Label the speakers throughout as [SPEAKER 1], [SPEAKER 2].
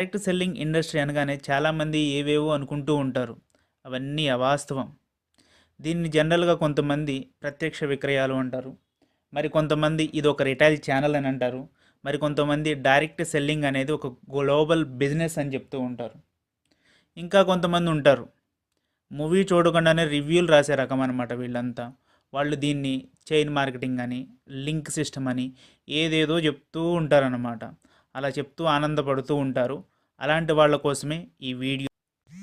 [SPEAKER 1] Direct selling industry అనగానే చాలామంది ఏవేవో అనుకుంటూ ఉంటారు. అవన్నీ అవాస్తవం. దీన్ని జనరల్గా కొంతమంది ప్రత్యక్ష విక్రయాలు అంటారు. మరి కొంతమంది ఇది ఒక రిటైల్ ఛానల్ అని అంటారు. మరి కొంతమంది డైరెక్ట్ సెల్లింగ్ అనేది ఒక గ్లోబల్ బిజినెస్ అని చెప్తూ ఉంటారు. ఇంకా కొంతమంది ఉంటారు. మూవీ చూడకుండానే రివ్యూలు రాసే రకం అనమాట వీళ్ళంతా. వాళ్ళు దీన్ని చైన్ మార్కెటింగ్ అని లింక్ సిస్టమ్ అని ఏదేదో చెప్తూ ఉంటారనమాట అలా చెప్తూ ఆనందపడుతూ ఉంటారు. అలాంటి వాళ్ళ కోసమే ఈ వీడియో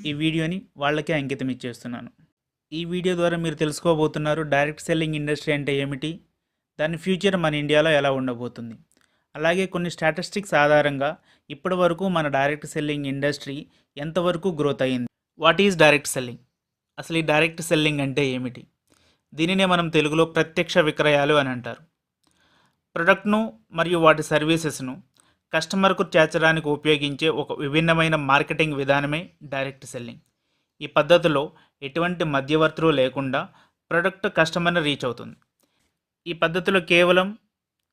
[SPEAKER 1] ఈ వీడియోని వాళ్ళకే అంకితం ఇచ్చేస్తున్నాను. ఈ వీడియో ద్వారా మీరు తెలుసుకోబోతున్నారు డైరెక్ట్ సెల్లింగ్ ఇండస్ట్రీ అంటే ఏమిటి? దాని ఫ్యూచర్ మన ఇండియాలో ఎలా ఉండబోతుంది? అలాగే కొన్ని స్టాటిస్టిక్స్ ఆధారంగా ఇప్పటి వరకు మన డైరెక్ట్ సెల్లింగ్ ఇండస్ట్రీ ఎంతవరకు గ్రోత్ అయ్యింది వాట్ ఈజ్ డైరెక్ట్ సెల్లింగ్? అసలు ఈ డైరెక్ట్ సెల్లింగ్ అంటే ఏమిటి? దీనినే మనం తెలుగులో ప్రత్యక్ష విక్రయాలు అని అంటారు. ప్రొడక్ట్ను మరియు వాటి సర్వీసెస్ను కస్టమర్కు చేర్చడానికి ఉపయోగించే ఒక విభిన్నమైన మార్కెటింగ్ విధానమే డైరెక్ట్ సెల్లింగ్. ఈ పద్ధతిలో ఎటువంటి మధ్యవర్తులు లేకుండా ప్రొడక్ట్ కస్టమర్ని రీచ్ అవుతుంది. ఈ పద్ధతిలో కేవలం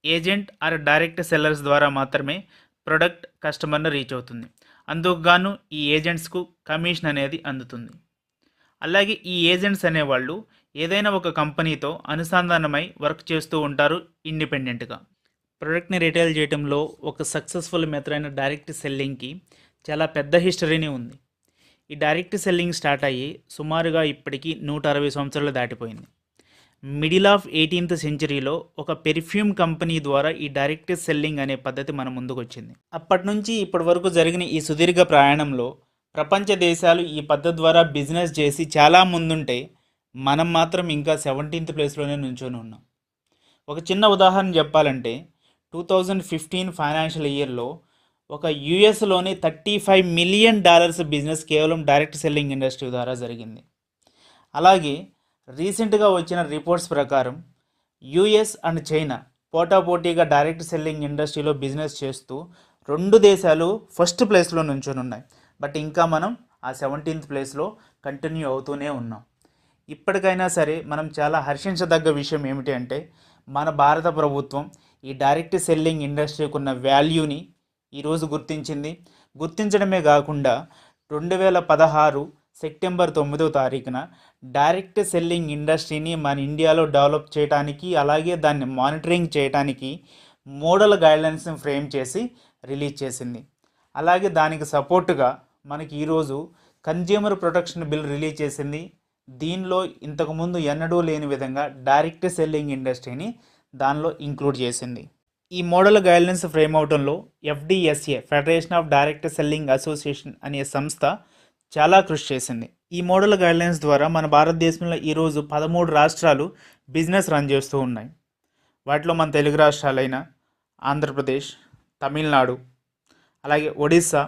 [SPEAKER 1] ఏజెంట్ ఆర్ డైరెక్ట్ సెల్లర్స్ ద్వారా మాత్రమే ప్రొడక్ట్ కస్టమర్ని రీచ్ అవుతుంది. అందుకుగాను ఈ ఏజెంట్స్కు కమిషన్ అనేది అందుతుంది. అలాగే ఈ ఏజెంట్స్ అనేవాళ్ళు ఏదైనా ఒక కంపెనీతో అనుసంధానమై వర్క్ చేస్తూ ఉంటారు ఇండిపెండెంట్గా. ప్రొడక్ట్ని రిటైల్ చేయడంలో ఒక సక్సెస్ఫుల్ మెథడ్ అయిన డైరెక్ట్ సెల్లింగ్కి చాలా పెద్ద హిస్టరీనే ఉంది. ఈ డైరెక్ట్ సెల్లింగ్ స్టార్ట్ అయ్యి సుమారుగా ఇప్పటికీ నూట అరవై సంవత్సరాలు దాటిపోయింది. మిడిల్ ఆఫ్ ఎయిటీన్త్ సెంచరీలో ఒక పెర్ఫ్యూమ్ కంపెనీ ద్వారా ఈ డైరెక్ట్ సెల్లింగ్ అనే పద్ధతి మన ముందుకు వచ్చింది అప్పటి నుంచి ఇప్పటి వరకు జరిగిన ఈ సుదీర్ఘ ప్రయాణంలో ప్రపంచ దేశాలు ఈ పద్ధతి ద్వారా బిజినెస్ చేసి చాలా ముందుంటే మనం మాత్రం ఇంకా సెవెంటీన్త్ ప్లేస్లోనే నుంచొని ఉన్నాం. ఒక చిన్న ఉదాహరణ చెప్పాలంటే టూ థౌజండ్ ఫిఫ్టీన్ ఫైనాన్షియల్ ఇయర్లో ఒక యుఎస్లోని thirty five million dollars business కేవలం డైరెక్ట్ సెల్లింగ్ ఇండస్ట్రీ ద్వారా జరిగింది. అలాగే రీసెంట్గా వచ్చిన రిపోర్ట్స్ ప్రకారం యుఎస్ అండ్ చైనా పోటాపోటీగా డైరెక్ట్ సెల్లింగ్ ఇండస్ట్రీలో బిజినెస్ చేస్తూ రెండు దేశాలు ఫస్ట్ ప్లేస్లో నుంచొని ఉన్నాయి బట్ ఇంకా మనం ఆ సెవెంటీన్త్ ప్లేస్లో కంటిన్యూ అవుతూనే ఉన్నాం. ఇప్పటికైనా సరే మనం చాలా హర్షించదగ్గ విషయం ఏమిటి అంటే మన భారత ప్రభుత్వం ఈ డైరెక్ట్ సెల్లింగ్ ఇండస్ట్రీకి ఉన్న వాల్యూని ఈరోజు గుర్తించింది. గుర్తించడమే కాకుండా రెండు వేల పదహారు సెప్టెంబర్ తొమ్మిదో తారీఖున డైరెక్ట్ సెల్లింగ్ ఇండస్ట్రీని మన ఇండియాలో డెవలప్ చేయడానికి అలాగే దాన్ని మానిటరింగ్ చేయడానికి మోడల్ గైడ్లైన్స్ని ఫ్రేమ్ చేసి రిలీజ్ చేసింది. అలాగే దానికి సపోర్టుగా మనకి ఈరోజు కన్జ్యూమర్ ప్రొటెక్షన్ బిల్ రిలీజ్ చేసింది. దీనిలో ఇంతకుముందు ఎన్నడూ లేని విధంగా డైరెక్ట్ సెల్లింగ్ ఇండస్ట్రీని దానిలో ఇంక్లూడ్ చేసింది. ఈ model guidelines frame అవడంలో FDSA federation of direct selling association అనే సంస్థ చాలా కృషి చేసింది. ఈ మోడల్ గైడ్లైన్స్ ద్వారా మన భారతదేశంలో ఈరోజు పదమూడు రాష్ట్రాలు బిజినెస్ రన్ చేస్తూ ఉన్నాయి. వాటిలో మన తెలుగు రాష్ట్రాలైన ఆంధ్రప్రదేశ్ తమిళనాడు అలాగే Odisha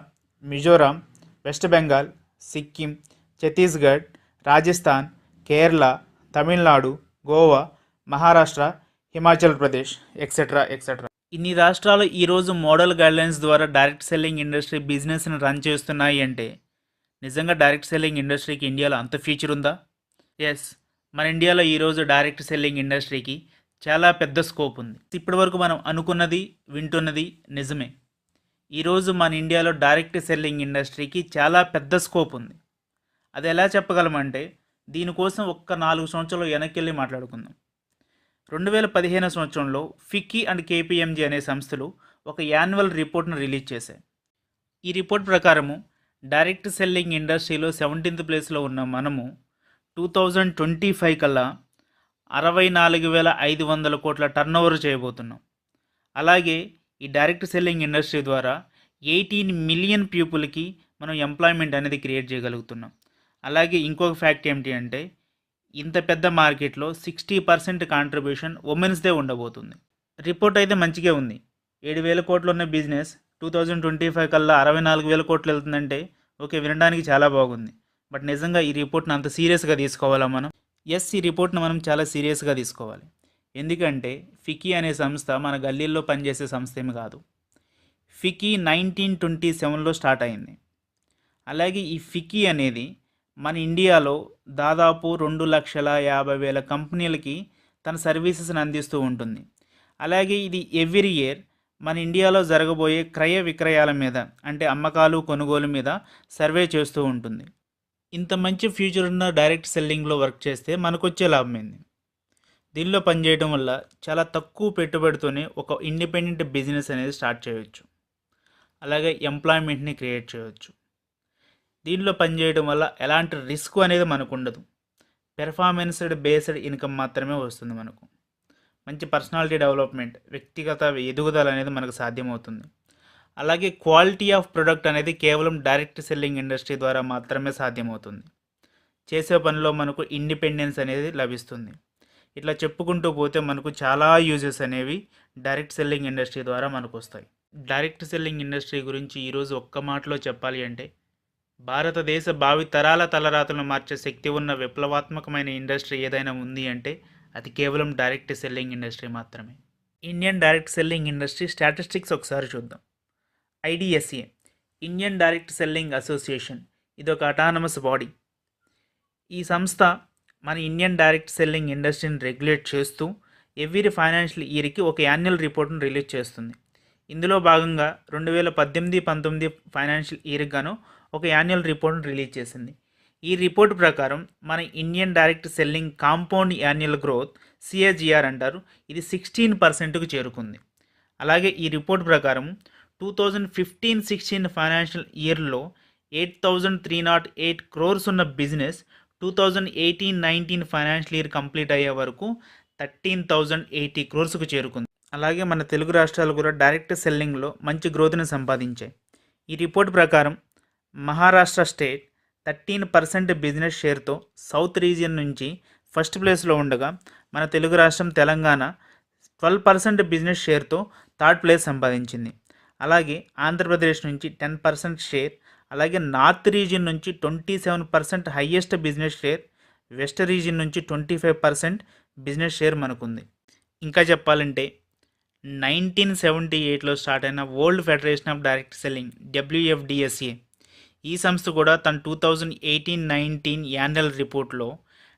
[SPEAKER 1] Mizoram west Bengal Sikkim Chhattisgarh Rajasthan Kerala Tamil Nadu Goa Maharashtra Himachal Pradesh etcetera etcetera ఇన్ని రాష్ట్రాలు ఈరోజు మోడల్ గైడ్లైన్స్ ద్వారా డైరెక్ట్ సెల్లింగ్ ఇండస్ట్రీ బిజినెస్ని రన్ చేస్తున్నాయి అంటే నిజంగా డైరెక్ట్ సెల్లింగ్ ఇండస్ట్రీకి ఇండియాలో అంత ఫ్యూచర్ ఉందా? ఎస్ మన ఇండియాలో ఈరోజు డైరెక్ట్ సెల్లింగ్ ఇండస్ట్రీకి చాలా పెద్ద స్కోప్ ఉంది. ఇప్పటి వరకు మనం అనుకున్నది వింటున్నది నిజమే. ఈరోజు మన ఇండియాలో డైరెక్ట్ సెల్లింగ్ ఇండస్ట్రీకి చాలా పెద్ద స్కోప్ ఉంది. అది ఎలా చెప్పగలమంటే దీనికోసం ఒక్క నాలుగు సంవత్సరాలు వెనక్కి వెళ్ళి మాట్లాడుకుందాం. రెండు వేల పదిహేను సంవత్సరంలో ఫిక్కీ అండ్ కేపీఎంజీ అనే సంస్థలు ఒక యాన్యువల్ రిపోర్ట్ను రిలీజ్ చేశాయి. ఈ రిపోర్ట్ ప్రకారము డైరెక్ట్ సెల్లింగ్ ఇండస్ట్రీలో సెవెంటీన్త్ ప్లేస్లో ఉన్న మనము టూ థౌజండ్ ట్వంటీ ఫైవ్ కల్లా అరవై నాలుగు వేల ఐదు వందల కోట్ల టర్న్ ఓవర్ చేయబోతున్నాం. అలాగే ఈ డైరెక్ట్ సెల్లింగ్ ఇండస్ట్రీ ద్వారా ఎయిటీన్ మిలియన్ పీపుల్కి మనం ఎంప్లాయ్మెంట్ అనేది క్రియేట్ చేయగలుగుతున్నాం. అలాగే ఇంకొక ఫ్యాక్ట్ ఏమిటి అంటే ఇంత పెద్ద మార్కెట్లో సిక్స్టీ పర్సెంట్ కాంట్రిబ్యూషన్ ఉమెన్స్దే ఉండబోతుంది. రిపోర్ట్ అయితే మంచిగా ఉంది. ఏడు వేల కోట్లు ఉన్న business two thousand twenty five కల్లా అరవై నాలుగు వేల కోట్లు వెళ్తుందంటే ఓకే వినడానికి చాలా బాగుంది. బట్ నిజంగా ఈ రిపోర్ట్ని అంత సీరియస్గా తీసుకోవాలా మనం? ఎస్ ఈ రిపోర్ట్ని మనం చాలా సీరియస్గా తీసుకోవాలి. ఎందుకంటే ఫికీ అనే సంస్థ మన గల్లీల్లో పనిచేసే సంస్థ ఏమి కాదు. ఫికీ నైన్టీన్ ట్వంటీ సెవెన్లో స్టార్ట్ అయింది. అలాగే ఈ ఫికీ అనేది మన ఇండియాలో దాదాపు రెండు లక్షల యాభై వేల కంపెనీలకి తన సర్వీసెస్ని అందిస్తూ ఉంటుంది. అలాగే ఇది ఎవ్రీ ఇయర్ మన ఇండియాలో జరగబోయే క్రయ విక్రయాల మీద అంటే అమ్మకాలు కొనుగోలు మీద సర్వే చేస్తూ ఉంటుంది. ఇంత మంచి ఫ్యూచర్ ఉన్న డైరెక్ట్ సెల్లింగ్లో వర్క్ చేస్తే మనకు వచ్చే లాభం దీనిలో పనిచేయడం వల్ల చాలా తక్కువ పెట్టుబడితోనే ఒక ఇండిపెండెంట్ బిజినెస్ అనేది స్టార్ట్ చేయవచ్చు అలాగే ఎంప్లాయ్మెంట్ని క్రియేట్ చేయవచ్చు దీనిలో పనిచేయడం వల్ల ఎలాంటి రిస్క్ అనేది మనకు ఉండదు పెర్ఫార్మెన్స్డ్ బేస్డ్ ఇన్కమ్ మాత్రమే వస్తుంది మనకు. మంచి పర్సనాలిటీ డెవలప్మెంట్ వ్యక్తిగత ఎదుగుదల అనేది మనకు సాధ్యమవుతుంది. అలాగే క్వాలిటీ ఆఫ్ ప్రొడక్ట్ అనేది కేవలం డైరెక్ట్ సెల్లింగ్ ఇండస్ట్రీ ద్వారా మాత్రమే సాధ్యమవుతుంది. చేసే పనిలో మనకు ఇండిపెండెన్స్ అనేది లభిస్తుంది. ఇట్లా చెప్పుకుంటూ పోతే మనకు చాలా యూజెస్ అనేవి డైరెక్ట్ సెల్లింగ్ ఇండస్ట్రీ ద్వారా మనకు వస్తాయి డైరెక్ట్ సెల్లింగ్ ఇండస్ట్రీ గురించి ఈరోజు ఒక్క మాటలో చెప్పాలి అంటే భారతదేశ భావి తరాల తలరాతలను మార్చే శక్తి ఉన్న విప్లవాత్మకమైన ఇండస్ట్రీ ఏదైనా ఉంది అంటే అది కేవలం డైరెక్ట్ సెల్లింగ్ ఇండస్ట్రీ మాత్రమే. Indian direct selling industry statistics ఒకసారి చూద్దాం. IDSA Indian direct selling association ఇది ఒక అటానమస్ బాడీ ఈ సంస్థ మన ఇండియన్ డైరెక్ట్ సెల్లింగ్ ఇండస్ట్రీని రెగ్యులేట్ చేస్తూ ఎవ్రీ ఫైనాన్షియల్ ఇయర్కి ఒక యాన్యువల్ రిపోర్ట్ను రిలీజ్ చేస్తుంది. ఇందులో భాగంగా రెండు వేల పద్దెనిమిది పంతొమ్మిది ఫైనాన్షియల్ ఇయర్కి గాను ఒక యాన్యువల్ రిపోర్ట్ను రిలీజ్ చేసింది. ఈ రిపోర్ట్ ప్రకారం మన Indian direct selling compound annual growth CAGR అంటారు. ఇది సిక్స్టీన్ పర్సెంట్కు చేరుకుంది. అలాగే ఈ రిపోర్ట్ ప్రకారం two thousand fifteen sixteen financial ఇయర్లో eight thousand three naught eight crores ఉన్న business two thousand eighteen nineteen financial year complete అయ్యే వరకు థర్టీన్ థౌజండ్ ఎయిటీ క్రోర్స్కు చేరుకుంది. అలాగే మన తెలుగు రాష్ట్రాలు కూడా డైరెక్ట్ సెల్లింగ్లో మంచి గ్రోత్ని సంపాదించాయి. ఈ రిపోర్ట్ ప్రకారం Maharashtra state thirteen percent business షేర్తో సౌత్ రీజియన్ నుంచి ఫస్ట్ ప్లేస్లో ఉండగా మన తెలుగు రాష్ట్రం తెలంగాణ ట్వెల్వ్ పర్సెంట్ బిజినెస్ షేర్తో థర్డ్ ప్లేస్ సంపాదించింది. అలాగే ఆంధ్రప్రదేశ్ నుంచి టెన్ పర్సెంట్ షేర్ అలాగే నార్త్ రీజియన్ నుంచి twenty seven percent highest business share west region నుంచి twenty five percent business share మనకుంది. ఇంకా చెప్పాలంటే నైన్టీన్ సెవెంటీ ఎయిట్లో స్టార్ట్ అయిన world federation of direct selling WFDSA ఈ సంస్థ కూడా తన two thousand eighteen nineteen annual రిపోర్ట్లో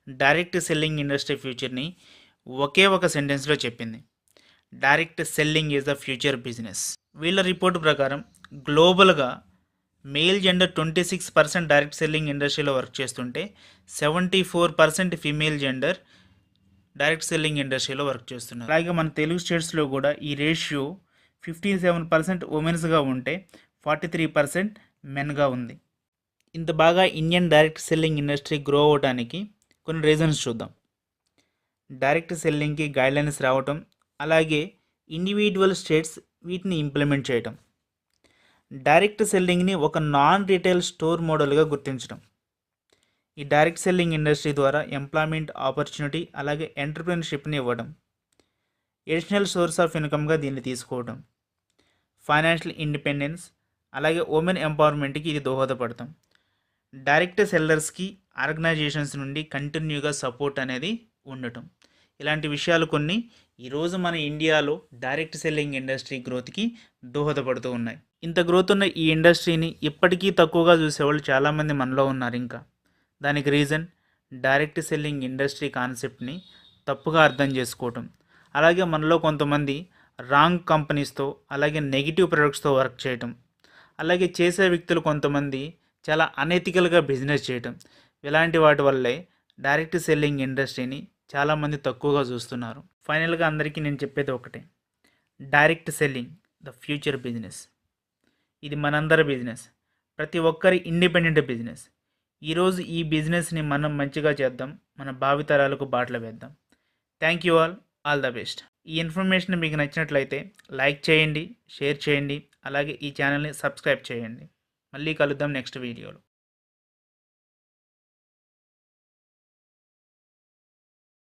[SPEAKER 1] డైరెక్ట్ సెల్లింగ్ ఇండస్ట్రీ ఫ్యూచర్ని ఒకే ఒక సెంటెన్స్లో చెప్పింది. Direct selling is the future business వీళ్ళ రిపోర్ట్ ప్రకారం గ్లోబల్గా male gender twenty six percent direct selling ఇండస్ట్రీలో వర్క్ చేస్తుంటే seventy four percent female gender direct selling ఇండస్ట్రీలో వర్క్ చేస్తున్నారు. అలాగే మన తెలుగు స్టేట్స్లో కూడా ఈ రేషియో ఫిఫ్టీ సెవెన్ పర్సెంట్ ఉమెన్స్గా ఉంటే ఫార్టీ త్రీ పర్సెంట్ మెన్గా ఉంది. ఇంత బాగా Indian direct selling industry grow అవడానికి కొన్ని రీజన్స్ చూద్దాం. డైరెక్ట్ సెల్లింగ్కి గైడ్లైన్స్ రావటం అలాగే ఇండివిజువల్ స్టేట్స్ వీటిని ఇంప్లిమెంట్ చేయటం. డైరెక్ట్ సెల్లింగ్ని ఒక నాన్ రీటైల్ స్టోర్ మోడల్గా గుర్తించడం ఈ డైరెక్ట్ సెల్లింగ్ ఇండస్ట్రీ ద్వారా ఎంప్లాయ్మెంట్ ఆపర్చునిటీ అలాగే ఎంటర్ప్రినర్షిప్ని ఇవ్వడం ఎడిషనల్ సోర్స్ ఆఫ్ ఇన్కమ్గా దీన్ని తీసుకోవడం ఫైనాన్షియల్ ఇండిపెండెన్స్ అలాగే ఉమెన్ ఎంపవర్మెంట్కి ఇది దోహదపడతాం. డైరెక్ట్ సెల్లర్స్కి ఆర్గనైజేషన్స్ నుండి కంటిన్యూగా సపోర్ట్ అనేది ఉండటం. ఇలాంటి విషయాలు కొన్ని ఈరోజు మన ఇండియాలో డైరెక్ట్ సెల్లింగ్ ఇండస్ట్రీ గ్రోత్కి దోహదపడుతూ ఉన్నాయి. ఇంత గ్రోత్ ఉన్న ఈ ఇండస్ట్రీని ఇప్పటికీ తక్కువగా చూసేవాళ్ళు చాలామంది మనలో ఉన్నారు ఇంకా. దానికి రీజన్ డైరెక్ట్ సెల్లింగ్ ఇండస్ట్రీ కాన్సెప్ట్ని తప్పుగా అర్థం చేసుకోవటం. అలాగే మనలో కొంతమంది రాంగ్ కంపెనీస్తో అలాగే నెగిటివ్ ప్రొడక్ట్స్తో వర్క్ చేయటం. అలాగే చేసే వ్యక్తులు కొంతమంది చాలా అనెతికల్గా బిజినెస్ చేయటం. ఇలాంటి వాటి వల్లే డైరెక్ట్ సెల్లింగ్ ఇండస్ట్రీని చాలామంది తక్కువగా చూస్తున్నారు. ఫైనల్గా అందరికీ నేను చెప్పేది ఒకటే. Direct selling the future business. ఇది మనందరి బిజినెస్. ప్రతి ఒక్కరి ఇండిపెండెంట్ బిజినెస్. ఈరోజు ఈ బిజినెస్ని మనం మంచిగా చేద్దాం. మన భావితరాలకు బాటలు వేద్దాం. Thank you all. All the best. ఈ ఇన్ఫర్మేషన్ మీకు నచ్చినట్లయితే లైక్ చేయండి షేర్ చేయండి అలాగే ఈ ఛానల్ని సబ్స్క్రైబ్ చేయండి. మళ్ళీ కలుద్దాం నెక్స్ట్ వీడియోలో.